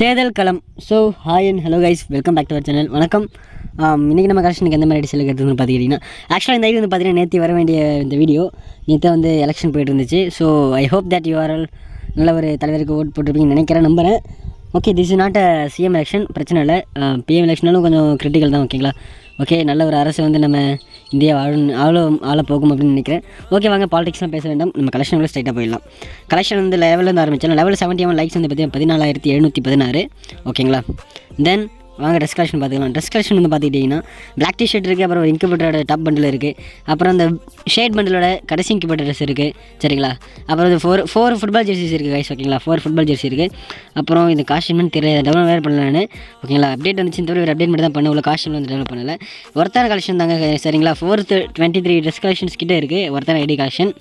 தேர்தல் களம். So hi and hello guys welcome back to our channel வணக்கம். இன்றைக்கி இன்னைக்கு நம்ம கலெக்ஷனுக்கு எந்த மாதிரி அடிச்சல் எடுத்துன்னு பார்த்துக்கிட்டிங்கன்னா ஆக்சுவலாக இந்த ஐடி வந்து பார்த்தீங்கன்னா நேற்று வர வேண்டிய இந்த வீடியோ நேற்று வந்து எலெக்ஷன் போயிட்டு இருந்துச்சு. So I hope that you are all நல்ல ஒரு தலைவருக்கு ஓட் போட்டிருப்பீங்கன்னு நினைக்கிறேன் நம்புகிறேன் okay this is not a CM election பிரச்சனை இல்லை. பிஎம் எலெக்ஷனாலும் கொஞ்சம் கிரிட்டிக்கல் தான் ஓகேங்களா ஓகே நல்ல ஒரு அரசு வந்து நம்ம இந்தியா வாழும் ஆள ஆள போகும் அப்படின்னு நினைக்கிறேன். ஓகே வாங்க பாலிடிக்ஸ்லாம் பேச வேண்டாம். நம்ம கலெக்ஷன் உள்ள ஸ்ட்ரைட்டாக போயிடலாம். கலெக்ஷன் வந்து லெவலில் ஆரம்பிச்சோம் லெவல் செவன்ட்டி ஒன் லைக்ஸ் வந்து பார்த்தீங்கன்னா பதினாலாயிரத்தி எழுநூற்றி பதினாறு. ஓகேங்களா தென் வாங்க ட்ரெஸ் கலெக்ஷன் பார்த்துக்கலாம். ட்ரெஸ் கலெக்ஷன் வந்து பார்த்துக்கிட்டிங்கன்னா பிளாக் டிஷர்ட் இருக்குது அப்புறம் இன்குபேட்டரோட டாப் பண்டில் இருக்குது அப்புறம் அந்த ஷேட் பண்டிலோட கடைசி இன்குபேட்டர் ட்ரெஸ் இருக்குது சரிங்களா? அப்புறம் இது ஃபோர் ஃபோர் ஃபுட்பால் ஜெர்சிஸ் இருக்குது கைஸ் ஓகேங்களா? ஃபோர் ஃபுட்பால் ஜெர்சி இருக்குது அப்புறம் இந்த காஸ்டியூம்னு தெரியல டெவலப் வேறு பண்ணலான்னு நான். ஓகேங்களா? அப்டேட் வந்துச்சு தவிர ஒரு அப்டேட் மட்டும் தான் பண்ண உள்ள காஸ்டியூம் வந்து டெவலப் பண்ணல. ஒருத்தர கலெக்ஷன் தாங்க சரிங்களா? Fourth twenty three dress collections கிட்டே இருக்குது ஒருத்தர ஐடி கலெக்ஷன்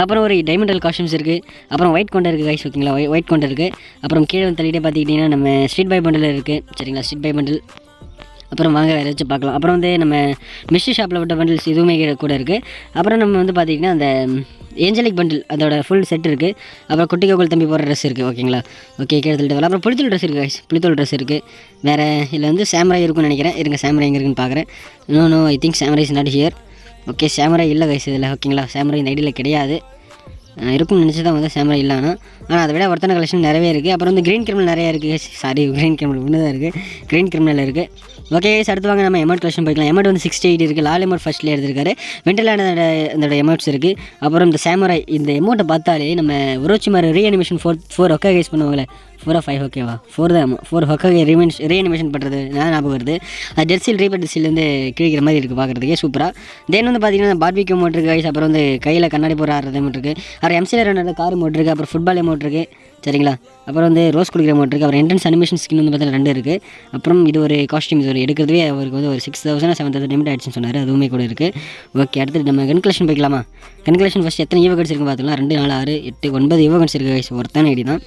அப்புறம் ஒரு டைமண்டல் காஸ்டியூம்ஸ் இருக்குது அப்புறம் ஒயிட் கொண்டர் இருக்குது கைஸ் ஓகேங்களா ஒயிட் கொண்டர் இருக்குது அப்புறம் கீழே வந்து தள்ளிட்டே பார்த்துக்கிட்டிங்கன்னா நம்ம ஸ்ட்ரீட் பை பண்டில் இருக்குது சரிங்களா? ஸ்ட்ரீட் பை பண்டில் அப்புறம் வாங்க வேறு ஏதாச்சும் பார்க்கலாம். அப்புறம் வந்து நம்ம மிஸ்ட்ரி ஷாப்பில் விட்ட பண்டில்ஸ் இதுவுமே கீழே கூட இருக்குது அப்புறம் நம்ம வந்து பார்த்திங்கன்னா அந்த ஏஞ்சலிக் பண்டில் அதோட ஃபுல் செட் இருக்குது அப்புறம் குட்டி கோகுல் தம்பி போகிற ட்ரெஸ் இருக்குது ஓகேங்களா ஓகே கீழே தள்ளிட்டு அப்புறம் புளித்தூள் ட்ரெஸ் இருக்குது guys. புளித்தூள் ட்ரெஸ் இருக்குது வேறு இதில் வந்து சாம்ராய் இருக்கும்னு நினைக்கிறேன். இருங்க சாம்ராய் எங்கே இருக்குன்னு பார்க்குறேன். No no I think samurai is not here okay சேமரா இல்லை கைஸ் இதில் ஓகேங்களா சேமரா இந்த ஐடியில் கிடையாது. இருக்கும்னு நினச்சி தான் வந்து சேமரா இல்லைனா ஆனால் அதை விட வர்த்தன கலெக்ஷன் நிறைய இருக்குது அப்புறம் வந்து க்ரீன் கிரிமினல் நிறையா இருக்குது சாரி க்ரீன் கிரிமினல் ஒன்று தான் இருக்குது க்ரீன் கிரிமினல் இருக்குது ஓகே கைஸ் அடுத்து வாங்க நம்ம எமௌண்ட் கலெக்ஷன் போய்க்கலாம். எமௌண்ட் வந்து சிக்ஸ்டி எயிட் இருக்குது லால் எமௌண்ட் ஃபஸ்ட்டில் எடுத்திருக்காரு. வெண்டலானோட இதோட எமௌண்ட்ஸ் இருக்குது அப்புறம் இந்த சேமரா இந்த எமௌண்ட்டை பார்த்தாலே நம்ம உரோச்சிமார் ரீஅனிமேஷன் ஃபோர் ஃபோர் ஒக்கா கைஸ் பண்ணுவாங்களே. ஃபோராக ஃபைவ் ஓகேவா ஃபோர் தான் ஃபோர் ஒக்கா ரீமென்ஸ் ரீஅனிமேஷன் பண்ணுறது நான் ஞாபகம் வருது. அது ஜெர்சியில் ரீபட் டெர்சிலேருந்து கிழிக்கிற மாதிரி இருக்குது பார்க்குறதுக்கே சூப்பராக தென் வந்து பார்த்தீங்கன்னா பார்பிக்யூ மோட் இருக்குது அப்புறம் வந்து கையில் கண்ணாடி போகிற ஆடுறது மட்டும் இருக்குது அப்புறம் எம்சியில் ரெண்டு கார் மோட் இருக்குது அப்புறம் ஃபுட்பால் அமௌண்ட் இருக்குது சரிங்களா? அப்புறம் வந்து ரோஸ் குடிக்கிற மாதிரி இருக்குது அப்புறம் என்ட்ரன்ஸ் அனிமேஷன் ஸ்கின் வந்து பார்த்தீங்கன்னா ரெண்டு இருக்குது அப்புறம் இது ஒரு காஸ்டியூம் இது ஒரு எடுக்கிறதுவே அவருக்கு வந்து ஒரு six thousand seven thousand limit ஆயிடுச்சுன்னு சொன்னார். அதுவுமே கூட இருக்குது ஓகே அடுத்து நம்ம கன் கலெக்ஷன் போய்க்கலாமா? கன் கலெக்ஷன் ஃபஸ்ட் எத்தனை ஈவோ கார்ட்ஸ் இருக்குன்னு பார்த்துக்கலாம் ரெண்டு நாலு ஆறு எட்டு ஒன்பது ஈவோ கார்ட்ஸ் இருக்குது guys. ஒருத்தான ஐடி தான்.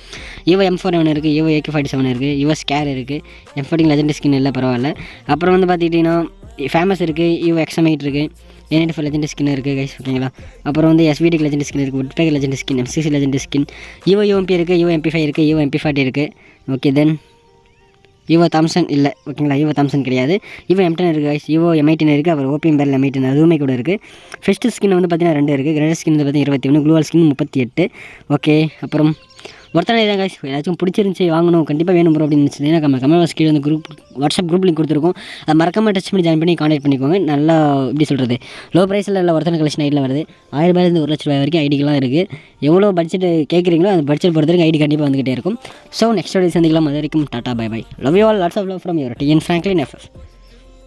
ஈவோ எம் ஃபோர் ஒன் இருக்குது ஈவோ ஏகே ஃபார்ட்டி செவன் இருக்குது ஈவோ ஸ்கேர் இருக்குது எம் ஃபோர்ட்டிங் லெஜண்ட் ஸ்கின் இல்லை பரவாயில்ல. அப்புறம் வந்து பார்த்துக்கிட்டிங்கன்னா ஃபேமஸ் இருக்குது ஈவோ எக்ஸமைட் இருக்குது என்ஐடி ஃபோர் லெஜண்ட் ஸ்கின் இருக்குது கைஸ் ஓகேங்களா அப்புறம் வந்து எஸ்விடி லெஜெண்ட் ஸ்கின் இருக்குது woodpecker legend skin MCC legend skin யூஓ UMP இருக்குது யூஓ எம்பி ஃபைவ் இருக்குது யூஓ எம்பி ஃபார்ட்டி இருக்குது ஓகே தென் யுவோ தாம்சன் இல்லை ஓகேங்களா யுவோ தாம்சன் கிடையாது. யுவோ எம்டன் இருக்குது கைஸ் யுவோ எம்ஐடின் இருக்குது அப்புறம் ஓபிஎம் பேரில் எம்ஐடின் அதுவுமே கூட இருக்குது ஃபெஸ்ட் ஸ்கின் வந்து பார்த்தீங்கன்னா ரெண்டு இருக்குது கிரேட் ஸ்கின் வந்து பார்த்தீங்கன்னா இருபத்தி ஒன்று க்ளூவல் ஸ்கின் முப்பத்தி எட்டு ஓகே அப்புறம் ஒருத்தனை தான் guys. ஏதாச்சும் பிடிச்சிருந்துச்சி வாங்கணும் கண்டிப்பாக வேணும் ப்ரோ அப்படின்னு நினச்சிங்கன்னா நம்ம கமெண்ட் பாக்ஸ் கீழே வந்து குரூப் வாட்ஸ்அப் குரூப் லிங்க் கொடுத்துருக்கோம். அதை மறக்காமல் டச் பண்ணி ஜாயின் பண்ணி கான்டாக்ட் பண்ணிக்கோங்க. நல்லா எப்படி சொல்கிறது லோ ப்ரைஸில் இல்லை ஒருத்தனை கலெக்ஷன் ஐடியில் வருது. ஆயிரம் ரூபாயிலேருந்து ஒரு லட்ச ரூபாய் வரைக்கும் ஐடிக்கெலாம் இருக்குது எவ்வளோ பட்ஜெட் கேட்குறீங்களோ அந்த பட்ஜெட் பொறுத்த வரைக்கும் ஐடி கண்டிப்பாக வந்துகிட்டே இருக்கும். ஸோ நெக்ஸ்ட் வீடியோ சந்திக்கலாம். அது வரைக்கும் tata bye bye love you all lots of love from your TN Franklin FF